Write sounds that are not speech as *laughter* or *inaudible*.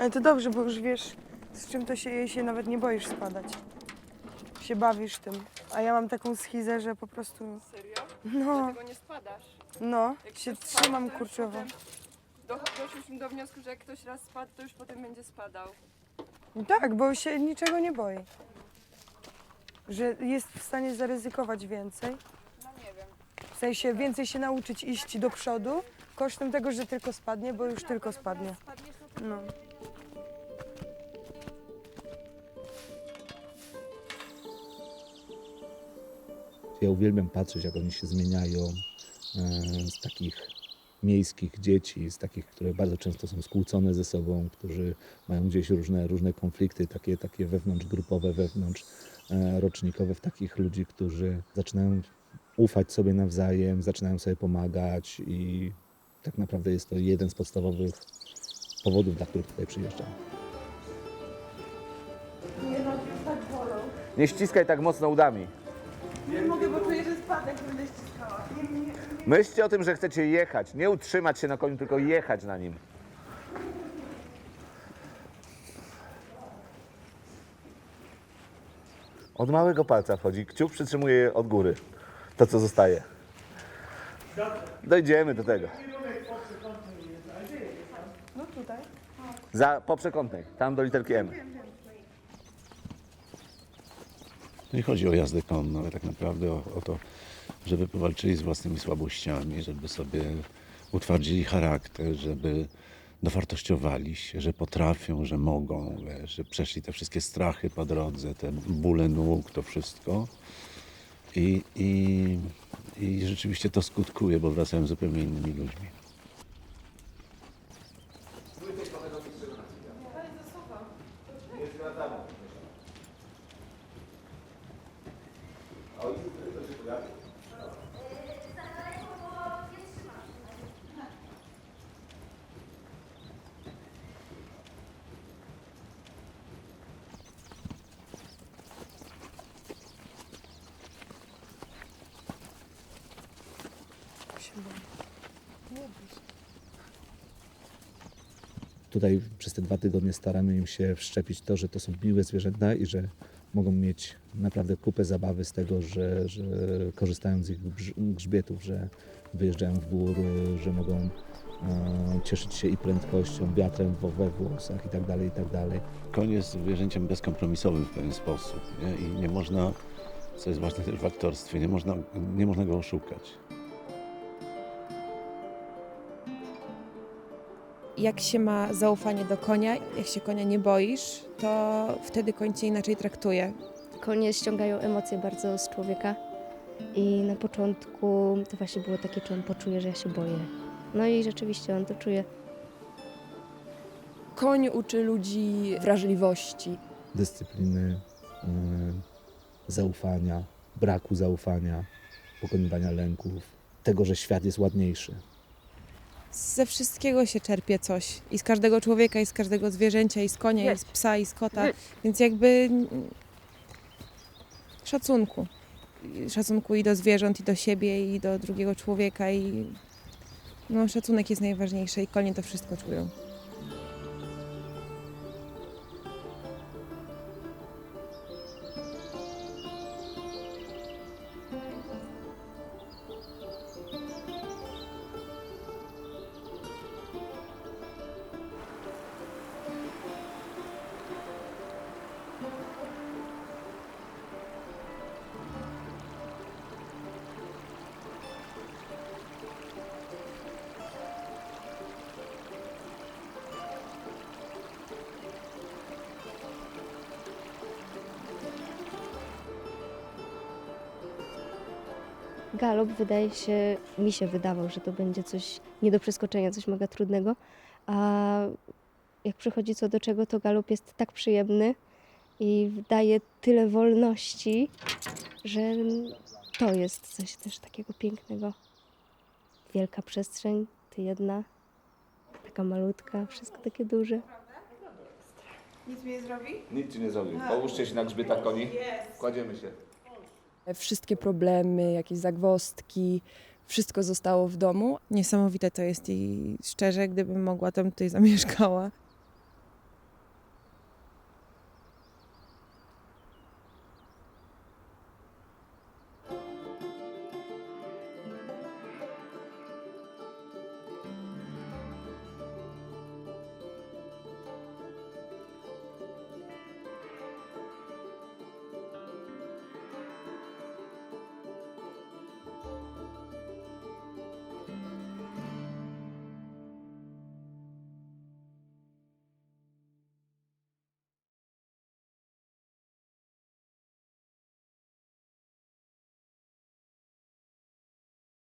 Ale to dobrze, bo już wiesz, z czym to się je się nawet nie boisz spadać. Się bawisz tym. A ja mam taką schizę, że po prostu, Serio? no, Dlatego nie spadasz. no, Jak się ktoś spadł, trzymam to już kurczowo. potem do- Doszliśmy do wniosku, że jak ktoś raz spadł, to już potem będzie spadał. Tak, bo się niczego nie boi. Że jest w stanie zaryzykować więcej. No nie wiem. W sensie więcej się nauczyć iść do przodu, kosztem tego, że tylko spadnie, bo już tylko spadnie. No. Ja uwielbiam patrzeć, jak oni się zmieniają e, z takich miejskich dzieci, z takich, które bardzo często są skłócone ze sobą, którzy mają gdzieś różne, różne konflikty, takie, takie wewnątrzgrupowe, wewnątrz e, rocznikowe, w takich ludzi, którzy zaczynają ufać sobie nawzajem, zaczynają sobie pomagać i tak naprawdę jest to jeden z podstawowych powodów, dla których tutaj przyjeżdżam. Nie ściskaj tak mocno udami. Nie mogę, Myślcie o tym, że chcecie jechać. Nie utrzymać się na koniu, tylko jechać na nim. Od małego palca wchodzi. Kciuk przytrzymuje od góry. To, co zostaje. Dojdziemy do tego. no tutaj. Za, po przekątnej. Tam do literki M. Nie chodzi o jazdę konną, ale tak naprawdę o, o to, żeby powalczyli z własnymi słabościami, żeby sobie utwardzili charakter, żeby dowartościowali się, że potrafią, że mogą, że przeszli te wszystkie strachy po drodze, te bóle nóg, to wszystko. I, i, I rzeczywiście to skutkuje, bo wracają zupełnie innymi ludźmi. się boję. Tutaj przez te dwa tygodnie staramy im się wszczepić to, że to są miłe zwierzęta i że mogą mieć naprawdę kupę zabawy z tego, że, że korzystają z ich grzbietów, że wyjeżdżają w góry, że mogą e, cieszyć się i prędkością, wiatrem we, włosach i tak dalej, i tak. Koń jest zwierzęciem bezkompromisowym w pewien sposób nie? i nie można, co jest ważne też w aktorstwie, nie można, nie można go oszukać. Jak się ma zaufanie do konia, jak się konia nie boisz, to wtedy koń cię inaczej traktuje. Konie ściągają emocje bardzo z człowieka i na początku to właśnie było takie, czy on poczuje, że ja się boję. No i rzeczywiście on to czuje. Koń uczy ludzi wrażliwości. Dyscypliny, e, zaufania, braku zaufania, pokonywania lęków, tego, że świat jest ładniejszy. Ze wszystkiego się czerpie coś. I z każdego człowieka, i z każdego zwierzęcia, i z konia, i z psa, i z kota. Więc jakby szacunku. Szacunku i do zwierząt, i do siebie, i do drugiego człowieka. I no, szacunek jest najważniejszy i konie to wszystko czują. Galop wydaje się, mi się wydawał, że to będzie coś nie do przeskoczenia, coś mega trudnego, a jak przychodzi co do czego, to galop jest tak przyjemny i daje tyle wolności, że to jest coś też takiego pięknego. Wielka przestrzeń, ty jedna, taka malutka, wszystko takie duże. Nic mi nie zrobi? Nic ci nie zrobił. Połóżcie się na grzbietach koni. Kładziemy się. Wszystkie problemy, jakieś zagwozdki, wszystko zostało w domu. Niesamowite to jest i szczerze, gdybym mogła, to bym tutaj *laughs* zamieszkała.